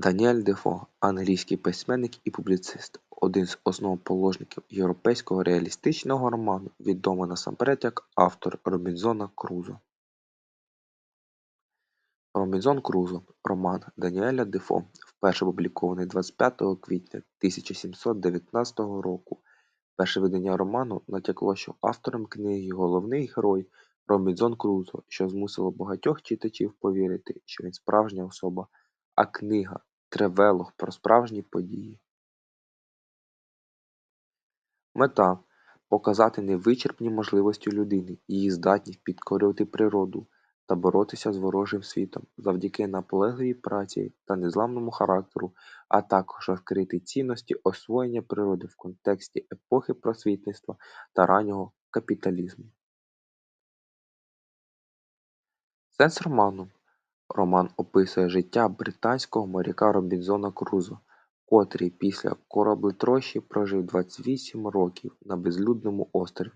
Даніель Дефо – англійський письменник і публіцист, один з основоположників європейського реалістичного роману, відомий насамперед як автор Робінзона Крузо. Робінзон Крузо – роман Даніеля Дефо, вперше опублікований 25 квітня 1719 року. Перше видання роману натякло, що автором книги головний герой Робінзон Крузо, що змусило багатьох читачів повірити, що він справжня особа, а книга Тревелог про справжні події. Мета – показати невичерпні можливості людини, її здатність підкорювати природу та боротися з ворожим світом завдяки наполегливій праці та незламному характеру, а також розкрити цінності освоєння природи в контексті епохи просвітництва та раннього капіталізму. Сенс роману Роман описує життя британського моряка Робінзона Крузо, котрий після кораблетрощі прожив 28 років на безлюдному острові.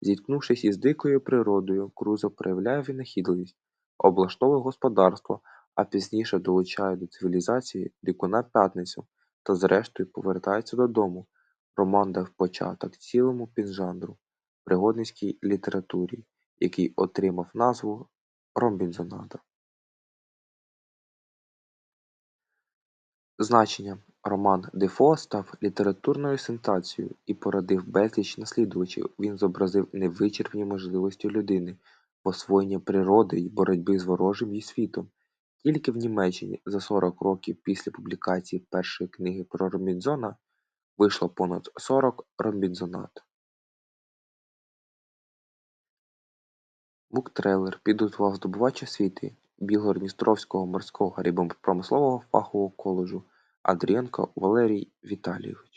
Зіткнувшись із дикою природою, Крузо проявляє винахідливість, облаштовує господарство, а пізніше долучає до цивілізації дикуна П'ятницю та зрештою повертається додому. Роман дав початок цілому піджанру пригодницькій літературі, який отримав назву Робінзонада. Значення роман Дефо став літературною сенсацією і породив безліч наслідувачів. Він зобразив невичерпні можливості людини в освоєнні природи й боротьби з ворожим її світом. Тільки в Німеччині за 40 років після публікації першої книги про Робінзона вийшло понад 40 Робінзонат. Буктрейлер підготував здобувач освіти Білгород-Дністровського морського рибопромислового фахового коледжу Андрієнко Валерій Віталійович